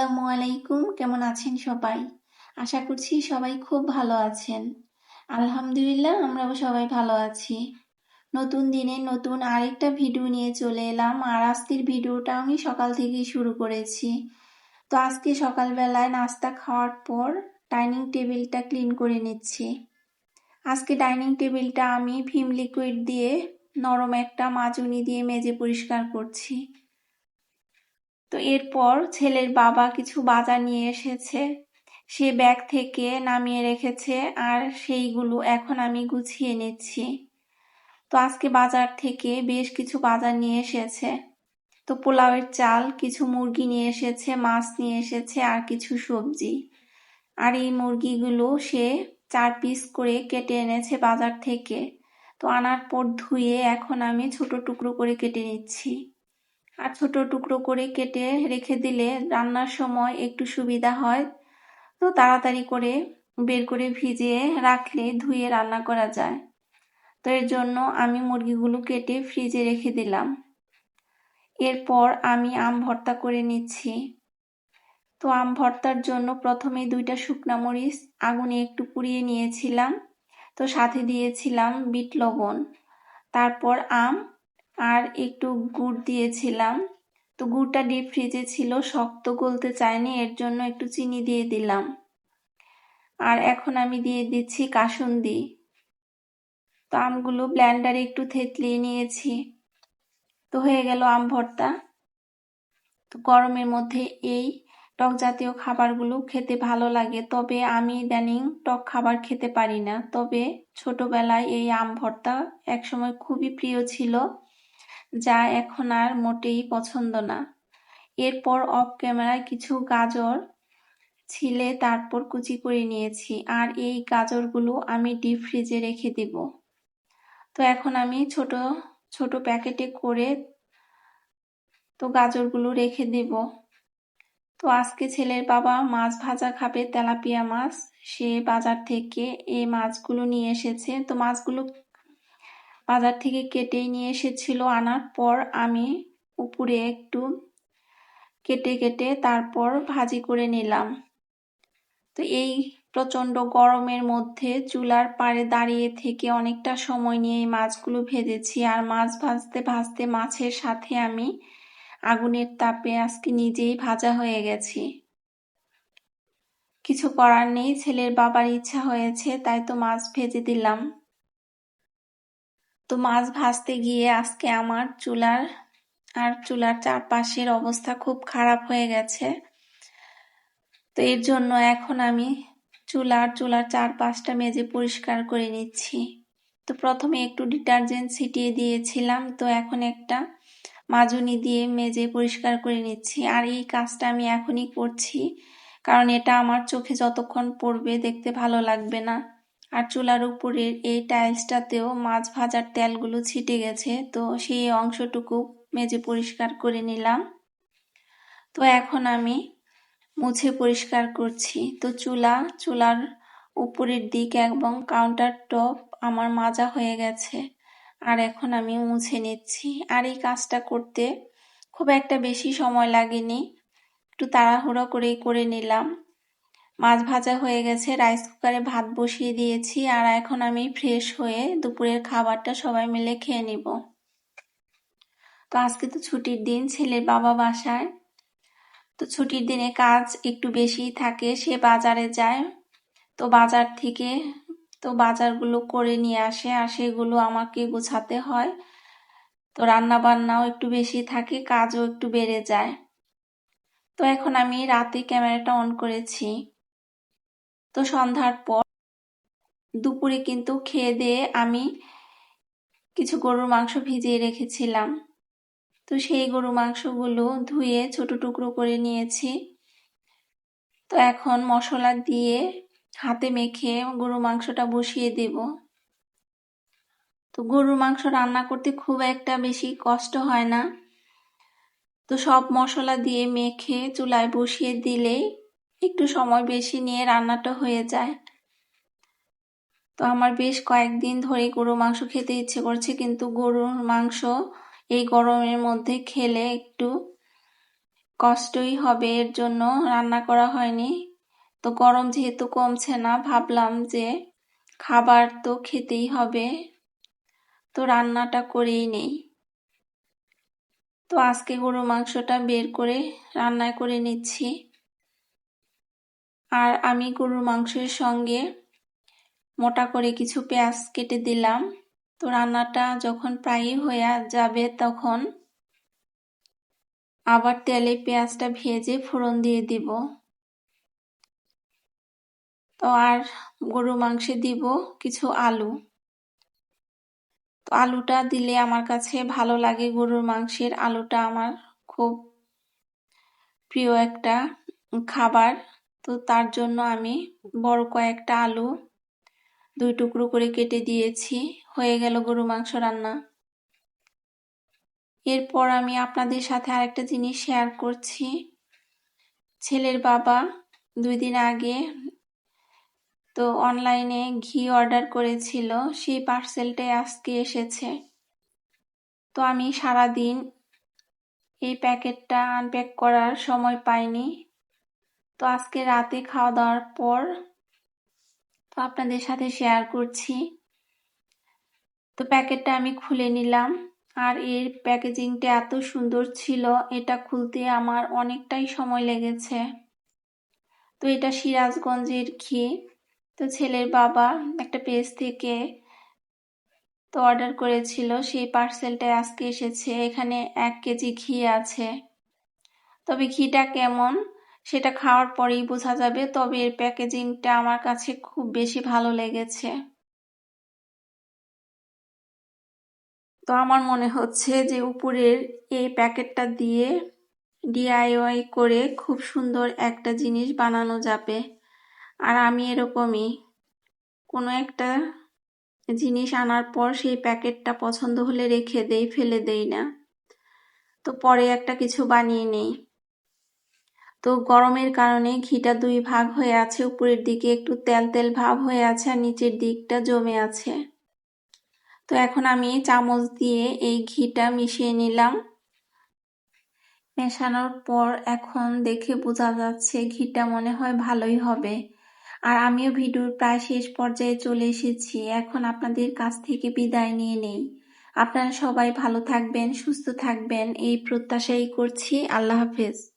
আলাইকুম। কেমন আছেন সবাই? আশা করছি সবাই খুব ভালো আছেন। আলহামদুলিল্লাহ, আমরাও সবাই ভালো আছি। নতুন দিনে নতুন আরেকটা ভিডিও নিয়ে চলে এলাম। আর আজকের ভিডিওটা আমি সকাল থেকেই শুরু করেছি। তো আজকে সকালবেলায় নাস্তা খাওয়ার পর ডাইনিং টেবিলটা ক্লিন করে নিচ্ছি। আজকে ডাইনিং টেবিলটা আমি ভিম লিকুইড দিয়ে নরম একটা মাজুনি দিয়ে মেজে পরিষ্কার করছি। তো এরপর ছেলের বাবা কিছু বাজার নিয়ে এসেছে। সে ব্যাগ থেকে নামিয়ে রেখেছে আর সেইগুলো এখন আমি গুছিয়ে নিচ্ছি। তো আজকে বাজার থেকে বেশ কিছু বাজার নিয়ে এসেছে। তো পোলাওয়ের চাল, কিছু মুরগি নিয়ে এসেছে, মাছ নিয়ে এসেছে আর কিছু সবজি। আর এই মুরগিগুলো সে চার পিস করে কেটে এনেছে বাজার থেকে। তো আনার পর ধুয়ে এখন আমি ছোট টুকরো করে কেটে নিচ্ছি। আর ছোট টুকরো করে কেটে রেখে দিলে রান্নার সময় একটু সুবিধা হয়। তো তাড়াতাড়ি করে বের করে ভিজিয়ে রাখলে ধুয়ে রান্না করা যায়। তো এর জন্য আমি মুরগিগুলো কেটে ফ্রিজে রেখে দিলাম। এরপর আমি আম ভর্তা করে নিচ্ছি। তো আম ভর্তার জন্য প্রথমে দুইটা শুকনা মরিচ আগুনে একটু পুড়িয়ে নিয়েছিলাম। তো সাথে দিয়েছিলাম বিট লবণ। তারপর আম আর একটু গুড় দিয়েছিলাম। তো গুড়টা ডিপ ফ্রিজে ছিল, শক্ত গলতে চায়নি এর জন্য একটু চিনি দিয়ে দিলাম। আর এখন আমি দিয়ে দিচ্ছি কাসুন্দি। তো আমগুলো ব্ল্যান্ডারে একটু থেতলিয়ে নিয়েছি। তো হয়ে গেল আম ভর্তা। তো গরমের মধ্যে এই টক জাতীয় খাবারগুলো খেতে ভালো লাগে, তবে আমি ইদানিং টক খাবার খেতে পারি না। তবে ছোটবেলায় এই আম ভর্তা একসময় খুবই প্রিয় ছিল। যা এখন আর মোটেই পছন্দ না। এরপর অফ ক্যামেরায় কিছু গাজর ছিলে তারপর কুচি করে নিয়েছি, আর এই গাজরগুলো আমি ডিপ ফ্রিজে রেখে দেব। তো এখন আমি ছোট ছোট প্যাকেটে করে তো গাজরগুলো রেখে দেব। তো আজকে ছেলের বাবা মাছ ভাজা খাবে তেলাপিয়া মাছ, সে বাজার থেকে এই মাছগুলো নিয়ে এসেছে। তো মাছগুলো বাজার থেকে কেটে নিয়ে এসেছিল আনার পর আমি উপরে একটু কেটে কেটে তারপর ভাজি করে নিলাম। তো এই প্রচণ্ড গরমের মধ্যে চুলার পাড়ে দাঁড়িয়ে থেকে অনেকটা সময় নিয়ে এই মাছগুলো ভেজেছি আর মাছ ভাজতে ভাজতে মাছের সাথে আমি আগুনের তাপে আজকে নিজেই ভাজা হয়ে গেছি। কিছু করার নেই, ছেলের বাবার ইচ্ছা হয়েছে, তাই তো মাছ ভেজে দিলাম। তো মাছ ভাজতে গিয়ে আজকে আমার চুলার আর চুলার চারপাশের অবস্থা খুব খারাপ হয়ে গেছে। তো এর জন্য এখন আমি চুলার চুলার চারপাশটা মেজে পরিষ্কার করে নিচ্ছি। তো প্রথমে একটু ডিটারজেন্ট ছিটিয়ে দিয়েছিলাম, তো এখন একটা মাজুনি দিয়ে মেজে পরিষ্কার করে নিচ্ছি। আর এই কাজটা আমি এখনই করছি, কারণ এটা আমার চোখে যতক্ষণ পড়বে দেখতে ভালো লাগবে না। আর চুলার উপরের এই টাইলসটাতেও মাছ ভাজার তেলগুলো ছিটে গেছে, তো সেই অংশটুকু মেজে পরিষ্কার করে নিলাম। তো এখন আমি মুছে পরিষ্কার করছি। তো চুলা, চুলার উপরের দিক এবং কাউন্টার টপ আমার মাজা হয়ে গেছে, আর এখন আমি মুছে নিচ্ছি। আর এই কাজটা করতে খুব একটা বেশি সময় লাগেনি, একটু তাড়াহুড়ো করেই করে নিলাম। মাছ ভাজা হয়ে গেছে রাইস কুকারে ভাত বসিয়ে দিয়েছি, আর এখন আমি ফ্রেশ হয়ে দুপুরের খাবারটা সবাই মিলে খেয়ে নিব। তো আজকে তো ছুটির দিন, ছেলের বাবা বাসায়। তো ছুটির দিনে কাজ একটু বেশি থাকে, সে বাজারে যায়। তো বাজার থেকে তো বাজারগুলো করে নিয়ে আসে, আর সেগুলো আমাকে গোছাতে হয়। তো রান্না বান্নাও একটু বেশি থাকে, কাজও একটু বেড়ে যায়। তো এখন আমি রাতে ক্যামেরাটা অন করেছি। তো সন্ধ্যার পর দুপুরে কিন্তু খেয়ে দিয়ে আমি কিছু গরুর মাংস ভিজিয়ে রেখেছিলাম। তো সেই গরু মাংসগুলো ধুয়ে ছোট টুকরো করে নিয়েছি। তো এখন মশলা দিয়ে হাতে মেখে গরু মাংসটা বসিয়ে দেব। তো গরুর মাংস রান্না করতে খুব একটা বেশি কষ্ট হয় না। তো সব মশলা দিয়ে মেখে চুলায় বসিয়ে দিলেই একটু সময় বেশি নিয়ে রান্নাটা হয়ে যায়। তো আমার বেশ কয়েকদিন ধরে গরু মাংস খেতে ইচ্ছে করছে, কিন্তু গরুর মাংস এই গরমের মধ্যে খেলে একটু কষ্টই হবে, এর জন্য রান্না করা হয়নি। তো গরম যেহেতু কমছে না, ভাবলাম যে খাবার তো খেতেই হবে। তো রান্নাটা করেই নেই। তো আজকে গরুর মাংসটা বের করে রান্না করে নিচ্ছি। আর আমি গরুর মাংসের সঙ্গে মোটা করে কিছু পেঁয়াজ কেটে দিলাম। তো রান্নাটা যখন প্রায় হয়ে যাবে তখন আবার তেলে পেঁয়াজটা ভেজে ফোড়ন দিয়ে দিব। তো আর গরু মাংসে দিব কিছু আলু। তো আলুটা দিলে আমার কাছে ভালো লাগে গরুর মাংসের আলুটা আমার খুব প্রিয় একটা খাবার। তো তার জন্য আমি বড় কয়েকটা আলু দুই টুকরো করে কেটে দিয়েছি। হয়ে গেল গরু মাংস রান্না। এরপর আমি আপনাদের সাথে আরেকটা জিনিস শেয়ার করছি। ছেলের বাবা দুই দিন আগে তো অনলাইনে ঘি অর্ডার করেছিল, সেই পার্সেলটাই আজকে এসেছে। তো আমি সারা দিন এই প্যাকেটটা আনপ্যাক করার সময় পাইনি। তো আজকে রাতে খাওয়া দাওয়ার পর তো আপনাদের সাথে শেয়ার করছি। তো প্যাকেটটা আমি খুলে নিলাম আর এর প্যাকেজিংটা এত সুন্দর ছিল, এটা খুলতে আমার অনেকটাই সময় লেগেছে। তো এটা সিরাজগঞ্জের ঘি। তো ছেলের বাবা একটা পেজ থেকে তো অর্ডার করেছিল, সেই পার্সেলটা আজকে এসেছে। এখানে এক কেজি ঘি আছে। তবে ঘিটা কেমন? সেটা খাওয়ার পরেই বোঝা যাবে, তবে এর প্যাকেজিংটা আমার কাছে খুব বেশি ভালো লেগেছে। তো আমার মনে হচ্ছে যে উপরের এই প্যাকেটটা দিয়ে ডিআইওয়াই করে খুব সুন্দর একটা জিনিস বানানো যাবে। আর আমি এরকমই কোনো একটা জিনিস আনার পর সেই প্যাকেটটা পছন্দ হলে রেখে দেই, ফেলে দেই না। তো পরে একটা কিছু বানিয়ে নেই। তো গরমের কারণে ঘিটা দুই ভাগ হয়ে আছে, উপরের দিকে একটু তেল তেল ভাব হয়ে আছে আর নিচের দিকটা জমে আছে। তো এখন আমি চামচ দিয়ে এই ঘিটা মিশিয়ে নিলাম। মেশানোর পর এখন দেখে বোঝা যাচ্ছে ঘিটা মনে হয় ভালোই হবে। আর আমিও ভিডিওর প্রায় শেষ পর্যায়ে চলে এসেছি। এখন আপনাদের কাছ থেকে বিদায় নিয়ে নেই। আপনারা সবাই ভালো থাকবেন, সুস্থ থাকবেন, এই প্রত্যাশাই করছি। আল্লাহ হাফেজ।